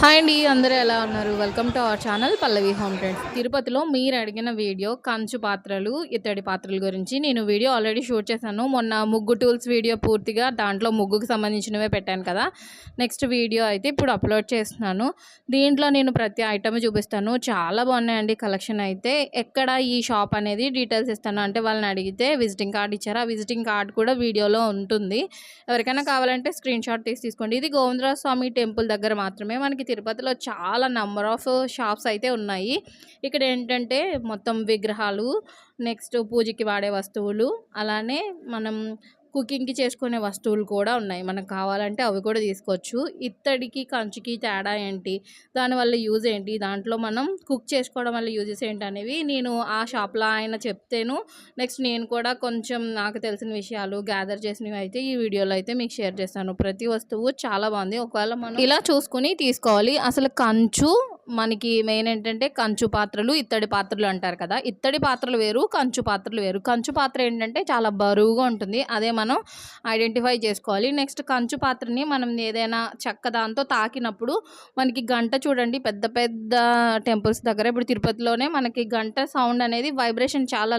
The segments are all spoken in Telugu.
హాయ్ అండి అందరూ ఎలా ఉన్నారు? Welcome to our channel Pallavi home trends తిరుపతిలో మీరు అడిగిన వీడియో కంచు పాత్రలు ఇత్తడి పాత్రల గురించి నేను వీడియో ఆల్రెడీ షూట్ చేశాను. మొన్న ముగ్గు టూల్స్ వీడియో పూర్తిగా దాంట్లో ముగ్గుకు సంబంధించినవే పెట్టాను కదా. నెక్స్ట్ వీడియో అయితే ఇప్పుడు అప్లోడ్ చేస్తున్నాను. దీంట్లో నేను ప్రతి ఐటమ్ చూపిస్తాను. చాలా బాగున్నాయండి కలెక్షన్ అయితే. ఎక్కడ ఈ షాప్ అనేది డీటెయిల్స్ ఇస్తాను అంటే వాళ్ళని అడిగితే విజిటింగ్ కార్డ్ ఇచ్చారు. ఆ విజిటింగ్ కార్డ్ కూడా వీడియోలో ఉంటుంది. ఎవరికైనా కావాలంటే స్క్రీన్ షాట్ తీసి తీసుకోండి. ఇది గోవిందరాజ స్వామి టెంపుల్ దగ్గర మాత్రమే మనకి తిరుపతిలో చాలా నెంబర్ ఆఫ్ షాప్స్ అయితే ఉన్నాయి. ఇక్కడ ఏంటంటే మొత్తం విగ్రహాలు నెక్స్ట్ పూజకి వాడే వస్తువులు అలానే మనం కుకింగ్కి చేసుకునే వస్తువులు కూడా ఉన్నాయి. మనకు కావాలంటే అవి కూడా తీసుకోవచ్చు. ఇత్తడికి కంచుకి తేడా ఏంటి? దానివల్ల యూజ్ ఏంటి? దాంట్లో మనం కుక్ చేసుకోవడం వల్ల యూజెస్ ఏంటి అనేవి నేను ఆ షాప్లో ఆయన చెప్తేను. నెక్స్ట్ నేను కూడా కొంచెం నాకు తెలిసిన విషయాలు గ్యాదర్ చేసినవి అయితే ఈ వీడియోలో అయితే మీకు షేర్ చేస్తాను. ప్రతి వస్తువు చాలా బాగుంది. ఒకవేళ మనం ఇలా చూసుకుని తీసుకోవాలి. అసలు కంచు మనకి మెయిన్ ఏంటంటే కంచు పాత్రలు ఇత్తడి పాత్రలు అంటారు కదా. ఇత్తడి పాత్రలు వేరు కంచు పాత్రలు వేరు. కంచు పాత్ర ఏంటంటే చాలా బరువుగా ఉంటుంది. అదే మనం ఐడెంటిఫై చేసుకోవాలి. నెక్స్ట్ కంచు పాత్రని మనం ఏదైనా చెక్క దాంతో తాకినప్పుడు మనకి గంట చూడండి పెద్ద పెద్ద టెంపుల్స్ దగ్గర. ఇప్పుడు తిరుపతిలోనే మనకి గంట సౌండ్ అనేది వైబ్రేషన్ చాలా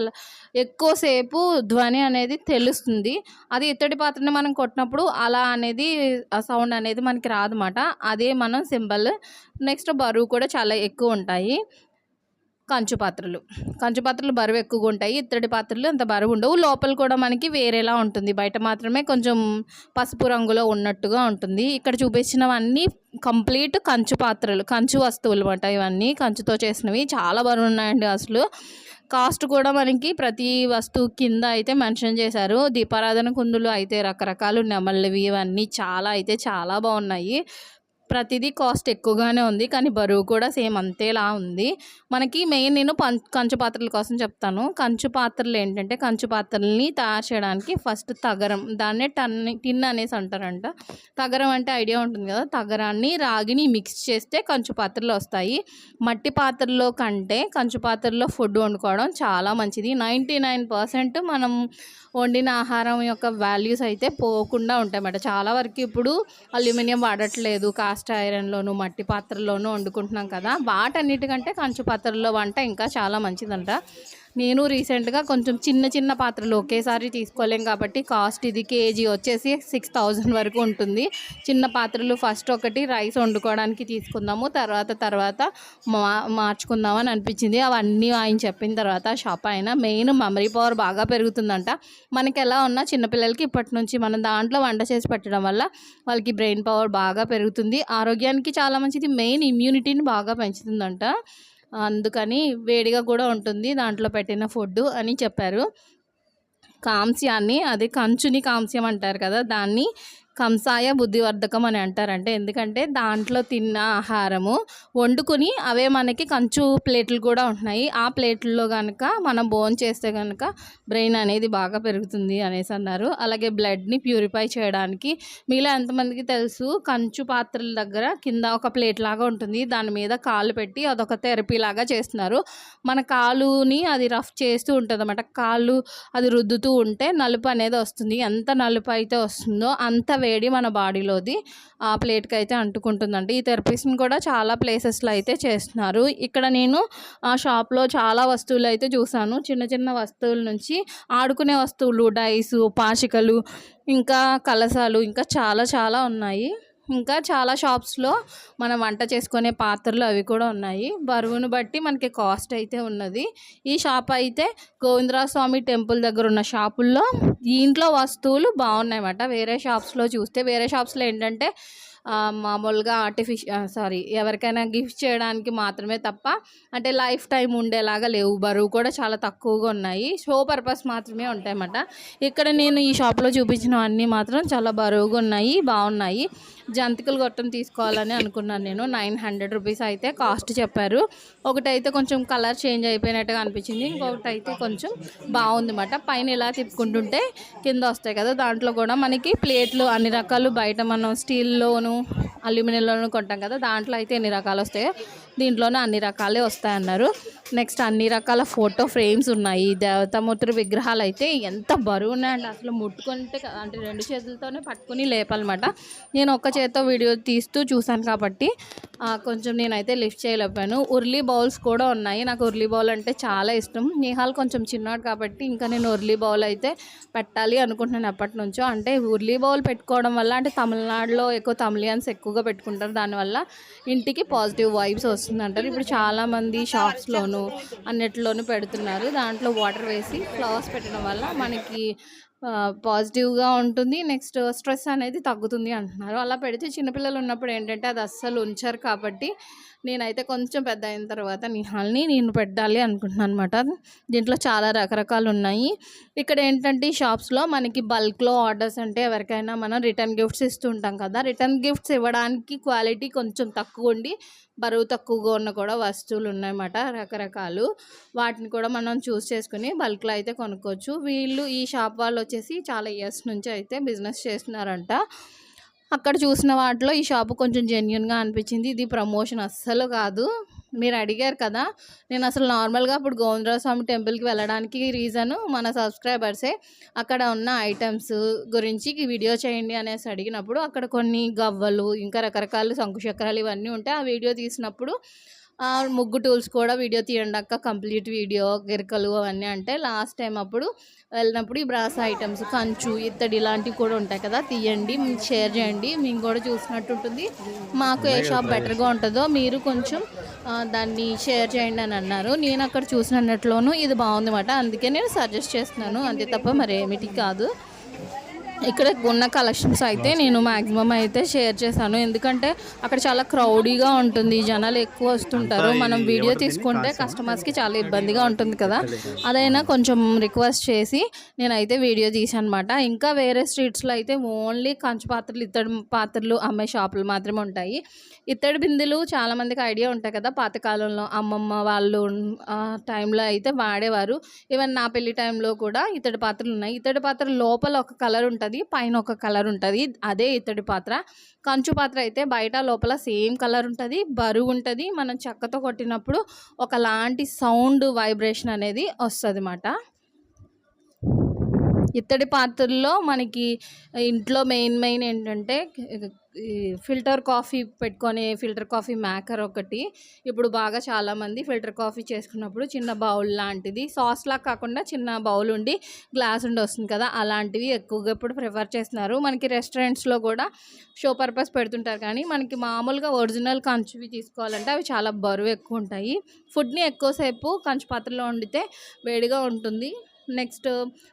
ఎక్కువసేపు ధ్వని అనేది తెలుస్తుంది. అది ఇత్తడి పాత్రని మనం కొట్టినప్పుడు అలా అనేది ఆ సౌండ్ అనేది మనకి రాదన్నమాట. అదే మనం సింబల్ నెక్స్ట్ బరువు కూడా చాలా ఎక్కువ ఉంటాయి. కంచు పాత్రలు. కంచు పాత్రలు బరువు ఎక్కువగా ఉంటాయి. ఇత్తడి పాత్రలు అంత బరువు ఉండవు. లోపల కూడా మనకి వేరేలా ఉంటుంది. బయట మాత్రమే కొంచెం పసుపు రంగులో ఉన్నట్టుగా ఉంటుంది. ఇక్కడ చూపించినవన్నీ కంప్లీట్ కంచు పాత్రలు కంచు వస్తువులు అనమాట ఇవన్నీ. కంచుతో చేసినవి చాలా బరువు ఉన్నాయండి అసలు. కాస్ట్ కూడా మనకి ప్రతి వస్తువు కింద అయితే మెన్షన్ చేశారు. దీపారాధన కుందులు అయితే రకరకాలు నెమళ్ళవి ఇవన్నీ చాలా అయితే చాలా బాగున్నాయి. ప్రతిదీ కాస్ట్ ఎక్కువగానే ఉంది కానీ బరువు కూడా సేమ్ అంతేలా ఉంది. మనకి మెయిన్ నేను కంచు పాత్రల కోసం చెప్తాను. కంచు పాత్రలు ఏంటంటే కంచు పాత్రల్ని తయారు చేయడానికి ఫస్ట్ తగరం దాన్నే టన్ టిన్ అనేసి అంటారంట. తగరం అంటే ఐడియా ఉంటుంది కదా తగరాన్ని రాగిని మిక్స్ చేస్తే కంచు పాత్రలు వస్తాయి. మట్టి పాత్రలో కంటే కంచు పాత్రల్లో ఫుడ్ వండుకోవడం చాలా మంచిది. నైంటీ నైన్ పర్సెంట్ మనం వండిన ఆహారం యొక్క వాల్యూస్ అయితే పోకుండా ఉంటాయన్నమాట. చాలా వరకు ఇప్పుడు అల్యూమినియం వాడట్లేదు కాస్ట్ ఐరన్లోను మట్టి పాత్రలోనూ వండుకుంటున్నాం కదా. వాటన్నిటికంటే కంచు పాత్రల్లో వంట ఇంకా చాలా మంచిదంట. నేను రీసెంట్గా కొంచెం చిన్న చిన్న పాత్రలు ఒకేసారి తీసుకోలేం కాబట్టి కాస్ట్ ఇది కేజీ వచ్చేసి సిక్స్ థౌజండ్ వరకు ఉంటుంది. చిన్న పాత్రలు ఫస్ట్ ఒకటి రైస్ వండుకోవడానికి తీసుకుందాము తర్వాత తర్వాత మా మార్చుకుందామని అనిపించింది. అవన్నీ ఆయన చెప్పిన తర్వాత షాప్ ఆయన మెయిన్ మెమరీ పవర్ బాగా పెరుగుతుందంట. మనకి ఎలా ఉన్నా చిన్నపిల్లలకి ఇప్పటి నుంచి మనం దాంట్లో వంట చేసి పెట్టడం వల్ల వాళ్ళకి బ్రెయిన్ పవర్ బాగా పెరుగుతుంది. ఆరోగ్యానికి చాలా మంచిది. మెయిన్ ఇమ్యూనిటీని బాగా పెంచుతుందంట. అందుకని వేడిగా కూడా ఉంటుంది దాంట్లో పెట్టిన ఫుడ్ అని చెప్పారు. కాంస్యాన్ని అది కంచుని కాంస్యం అంటారు కదా దాన్ని కంసాయ బుద్ధివర్ధకం అని అంటారంటే ఎందుకంటే దాంట్లో తిన్న ఆహారము వండుకొని అవే మనకి కంచు ప్లేట్లు కూడా ఉంటున్నాయి. ఆ ప్లేట్లలో కనుక మనం బోన్ చేస్తే కనుక బ్రెయిన్ అనేది బాగా పెరుగుతుంది అనేసి అన్నారు. అలాగే బ్లడ్ని ప్యూరిఫై చేయడానికి మీలో ఎంతమందికి తెలుసు కంచు పాత్రల దగ్గర కింద ఒక ప్లేట్ లాగా ఉంటుంది. దాని మీద కాలు పెట్టి అదొక థెరపీ లాగా చేస్తున్నారు. మన కాలుని అది రఫ్ చేస్తూ ఉంటుంది అన్నమాట కాళ్ళు అది రుద్దుతూ ఉంటే నలుపు అనేది వస్తుంది. ఎంత నలుపు అయితే వస్తుందో అంత వేడి మన బాడీలోది ఆ ప్లేట్కి అయితే అంటుకుంటుందండి. ఈ థెరపీస్ని కూడా చాలా ప్లేసెస్లో అయితే చేస్తున్నారు. ఇక్కడ నేను ఆ షాప్లో చాలా వస్తువులు అయితే చూసాను. చిన్న చిన్న వస్తువుల నుంచి ఆడుకునే వస్తువులు డైసు పాచికలు ఇంకా కలసాలు ఇంకా చాలా చాలా ఉన్నాయి. ఇంకా చాలా షాప్స్లో మనం వంట చేసుకునే పాత్రలు అవి కూడా ఉన్నాయి. బరువును బట్టి మనకి కాస్ట్ అయితే ఉన్నది. ఈ షాప్ అయితే గోవిందరాజ స్వామి టెంపుల్ దగ్గర ఉన్న షాపుల్లో దీంట్లో వస్తువులు బాగున్నాయన్నమాట. వేరే షాప్స్లో చూస్తే వేరే షాప్స్లో ఏంటంటే మామూలుగా ఆర్టిఫిషియల్ సారీ ఎవరికైనా గిఫ్ట్ చేయడానికి మాత్రమే తప్ప అంటే లైఫ్ టైం ఉండేలాగా లేవు. బరువు కూడా చాలా తక్కువగా ఉన్నాయి. షో పర్పస్ మాత్రమే ఉంటాయన్నమాట. ఇక్కడ నేను ఈ షాప్లో చూపించినవన్నీ మాత్రం చాలా బరువుగా ఉన్నాయి బాగున్నాయి. జంతికలు గొట్టం తీసుకోవాలని అనుకున్నాను నేను. నైన్ హండ్రెడ్ రూపీస్ అయితే కాస్ట్ చెప్పారు. ఒకటైతే కొంచెం కలర్ చేంజ్ అయిపోయినట్టుగా అనిపించింది. ఇంకొకటి అయితే కొంచెం బాగుంది అన్నమాట పైన ఇలా తిప్పుకుంటుంటే కింద వస్తాయి కదా. దాంట్లో కూడా మనకి ప్లేట్లు అన్ని రకాలు బయట మనం స్టీల్లోను అల్యూమినియంలోనూ కొంటాం కదా. దాంట్లో అయితే ఎన్ని రకాలు వస్తాయో దీంట్లోనే అన్ని రకాలే వస్తాయన్నారు. నెక్స్ట్ అన్ని రకాల ఫోటో ఫ్రేమ్స్ ఉన్నాయి. దేవతామూర్తుల విగ్రహాలు అయితే ఎంత బరువు ఉన్నాయండి అసలు ముట్టుకుంటే అంటే రెండు చేతులతోనే పట్టుకుని లేపాలన్నమాట నేను ఒక్క చేతితో వీడియో తీస్తూ చూశాను కాబట్టి కొంచెం నేనైతే లిఫ్ట్ చేయలేకపోయాను. ఉర్లీ బౌల్స్ కూడా ఉన్నాయి. నాకు ఉర్లీ బౌల్ అంటే చాలా ఇష్టం. నిహాల్ కొంచెం చిన్నాడు కాబట్టి ఇంకా నేను ఉర్లీ బౌల్ అయితే పెట్టాలి అనుకుంటున్నాను ఎప్పటి నుంచో అంటే ఉర్లీ బౌల్ పెట్టుకోవడం వల్ల అంటే తమిళనాడులో ఎక్కువ తమిళియన్స్ ఎక్కువగా పెట్టుకుంటారు. దానివల్ల ఇంటికి పాజిటివ్ వైబ్స్ వస్తుంది అంటారు ఇప్పుడు చాలామంది షాప్స్లోను అన్నిటిలోనూ పెడుతున్నారు. దాంట్లో వాటర్ వేసి ఫ్లవర్స్ పెట్టడం వల్ల మనకి పాజిటివ్గా ఉంటుంది. నెక్స్ట్ స్ట్రెస్ అనేది తగ్గుతుంది అంటున్నారు. అలా పెడితే చిన్నపిల్లలు ఉన్నప్పుడు ఏంటంటే అది అస్సలు ఉంచారు కాబట్టి నేనైతే కొంచెం పెద్ద అయిన తర్వాత నిహాల్ని నేను పెట్టాలి అనుకుంటున్నాను అనమాట దీంట్లో చాలా రకరకాలు ఉన్నాయి ఇక్కడ ఏంటంటే ఈ షాప్స్లో మనకి బల్క్లో ఆర్డర్స్ అంటే ఎవరికైనా మనం రిటర్న్ గిఫ్ట్స్ ఇస్తుంటాం కదా. రిటర్న్ గిఫ్ట్స్ ఇవ్వడానికి క్వాలిటీ కొంచెం తక్కువ ఉండి బరువు తక్కువగా ఉన్న కూడా వస్తువులు ఉన్నాయన్నమాట రకరకాలు. వాటిని కూడా మనం చూస్ చేసుకుని బల్క్లో అయితే కొనుక్కోవచ్చు. వీళ్ళు ఈ షాప్ వాళ్ళు వచ్చేసి చాలా ఇయర్స్ నుంచి అయితే బిజినెస్ చేస్తున్నారంట. అక్కడ చూసిన వాటిలో ఈ షాపు కొంచెం జెన్యున్గా అనిపించింది. ఇది ప్రమోషన్ అస్సలు కాదు. మీరు అడిగారు కదా నేను అసలు నార్మల్గా ఇప్పుడు గోవిందరావు స్వామి టెంపుల్కి వెళ్ళడానికి రీజను మన సబ్స్క్రైబర్సే అక్కడ ఉన్న ఐటమ్స్ గురించి వీడియో చేయండి అనేసి అడిగినప్పుడు అక్కడ కొన్ని గవ్వలు ఇంకా రకరకాల శంకుచక్రాలు ఇవన్నీ ఉంటాయి ఆ వీడియో తీసినప్పుడు ముగ్గు టూల్స్ కూడా వీడియో తీయండి అక్క. కంప్లీట్ వీడియో గిరకలు అవన్నీ అంటే లాస్ట్ టైం అప్పుడు వెళ్ళినప్పుడు ఈ బ్రాస్ ఐటమ్స్ కంచు ఇత్తడి ఇలాంటివి కూడా ఉంటాయి కదా. తీయండి షేర్ చేయండి. మేము కూడా చూసినట్టు ఉంటుంది. మాకు ఏ షాప్ బెటర్గా ఉంటుందో మీరు కొంచెం దాన్ని షేర్ చేయండి అని అన్నారు. నేను అక్కడ చూసినట్లోనూ ఇది బాగుంది అన్నమాట అందుకే నేను సజెస్ట్ చేస్తున్నాను. అంతే తప్ప మరి ఏమిటి కాదు. ఇక్కడ ఉన్న కలెక్షన్స్ అయితే నేను మ్యాక్సిమం అయితే షేర్ చేశాను. ఎందుకంటే అక్కడ చాలా క్రౌడీగా ఉంటుంది. జనాలు ఎక్కువ వస్తుంటారు. మనం వీడియో తీసుకుంటే కస్టమర్స్కి చాలా ఇబ్బందిగా ఉంటుంది కదా. అదైనా కొంచెం రిక్వెస్ట్ చేసి నేనైతే వీడియో అనమాట ఇంకా వేరే స్ట్రీట్స్లో అయితే ఓన్లీ కంచు పాత్రలు ఇత్తడి పాత్రలు అమ్మే షాపులు మాత్రమే ఉంటాయి. ఇత్తడి బిందెలు చాలామందికి ఐడియా ఉంటాయి కదా. పాతకాలంలో అమ్మమ్మ వాళ్ళు టైంలో అయితే వాడేవారు. ఈవెన్ నా పెళ్ళి టైంలో కూడా ఇత్తడి పాత్రలు ఉన్నాయి. ఇత్తడి పాత్ర లోపల ఒక కలర్ ఉంటుంది. పైన ఒక కలర్ ఉంటుంది అదే ఇత్తడి పాత్ర. కంచు పాత్ర అయితే బయట లోపల సేమ్ కలర్ ఉంటుంది బరువు ఉంటుంది. మనం చెక్కతో కొట్టినప్పుడు ఒకలాంటి సౌండ్ వైబ్రేషన్ అనేది వస్తుంది అన్నమాట ఇత్తడి పాత్రల్లో మనకి ఇంట్లో మెయిన్ మెయిన్ ఏంటంటే ఫిల్టర్ కాఫీ పెట్టుకొని ఫిల్టర్ కాఫీ మేకర్ ఒకటి. ఇప్పుడు బాగా చాలామంది ఫిల్టర్ కాఫీ చేసుకున్నప్పుడు చిన్న బౌల్ లాంటిది. సాస్లా కాకుండా చిన్న బౌల్ ఉండి గ్లాస్ ఉండి వస్తుంది కదా అలాంటివి ఎక్కువగా ఇప్పుడు ప్రిఫర్ చేస్తున్నారు. మనకి రెస్టారెంట్స్లో కూడా షో పర్పస్ పెడుతుంటారు కానీ మనకి మామూలుగా ఒరిజినల్ కంచువి తీసుకోవాలంటే అవి చాలా బరువు ఎక్కువ ఉంటాయి. ఫుడ్ని ఎక్కువసేపు కంచు పాత్రలో వండితే వేడిగా ఉంటుంది. నెక్స్ట్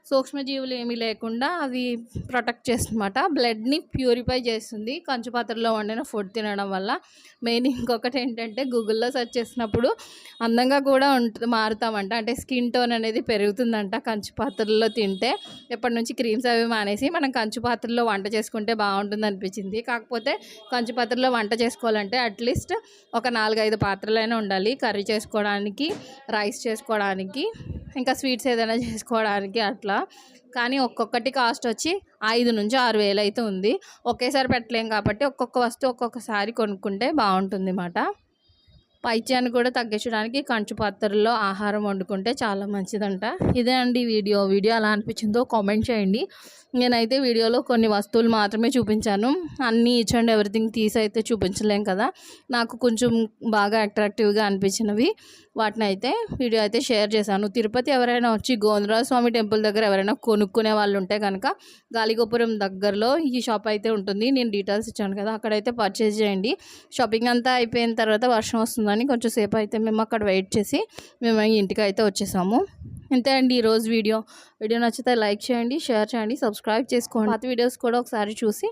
సూక్ష్మజీవులు ఏమీ లేకుండా అవి ప్రొటెక్ట్ చేస్తుందన్నమాట. బ్లడ్ని ప్యూరిఫై చేస్తుంది. కంచుపాత్రలో వండిన ఫుడ్ తినడం వల్ల. మెయిన్ ఇంకొకటి ఏంటంటే గూగుల్లో సెర్చ్ చేసినప్పుడు అందంగా కూడా ఉంటుంది మారుతామంట. అంటే స్కిన్ టోన్ అనేది పెరుగుతుందంట కంచు పాత్రల్లో తింటే. ఎప్పటి నుంచి క్రీమ్స్ అవి మానేసి మనం కంచు పాత్రలో వంట చేసుకుంటే బాగుంటుంది అనిపించింది. కాకపోతే కంచు పాత్రలో వంట చేసుకోవాలంటే అట్లీస్ట్ ఒక నాలుగైదు పాత్రలైనా ఉండాలి. కర్రీ చేసుకోవడానికి రైస్ చేసుకోవడానికి. ఇంకా స్వీట్స్ ఏదైనా చేసుకోవడానికి అట్లా. కానీ ఒక్కొక్కటి కాస్ట్ వచ్చి ఐదు నుంచి ఆరు వేలు అయితే ఉంది. ఒకేసారి పెట్టలేం కాబట్టి ఒక్కొక్క వస్తువు ఒక్కొక్కసారి కొనుక్కుంటే బాగుంటుంది అన్నమాట పైత్యాన్ని కూడా తగ్గించడానికి కంచు పాత్రల్లో ఆహారం వండుకుంటే చాలా మంచిదంట. ఇదే అండి వీడియో. వీడియో ఎలా అనిపించిందో కామెంట్ చేయండి. నేనైతే వీడియోలో కొన్ని వస్తువులు మాత్రమే చూపించాను. అన్నీ ఈచ్ అండ్ ఎవ్రీథింగ్ తీసి అయితే చూపించలేం కదా. నాకు కొంచెం బాగా అట్రాక్టివ్గా అనిపించినవి. వాటిని అయితే వీడియో అయితే షేర్ చేశాను. తిరుపతి ఎవరైనా వచ్చి గోవిందరాజ స్వామి టెంపుల్ దగ్గర ఎవరైనా కొనుక్కునే వాళ్ళు ఉంటే కనుక గాలిగోపురం దగ్గరలో ఈ షాప్ అయితే ఉంటుంది. నేను డీటెయిల్స్ ఇచ్చాను కదా అక్కడైతే పర్చేజ్ చేయండి. షాపింగ్ అంతా అయిపోయిన తర్వాత వర్షం వస్తుంది అని కొంచెం సేపు అయితే మేము అక్కడ వెయిట్ చేసి మేము ఇంటికి అయితే వచ్చేసాము. ఇంతే అండి ఈరోజు వీడియో. వీడియో నచ్చితే లైక్ చేయండి షేర్ చేయండి సబ్స్క్రైబ్ చేసుకోండి. పాత వీడియోస్ కూడా ఒకసారి చూసి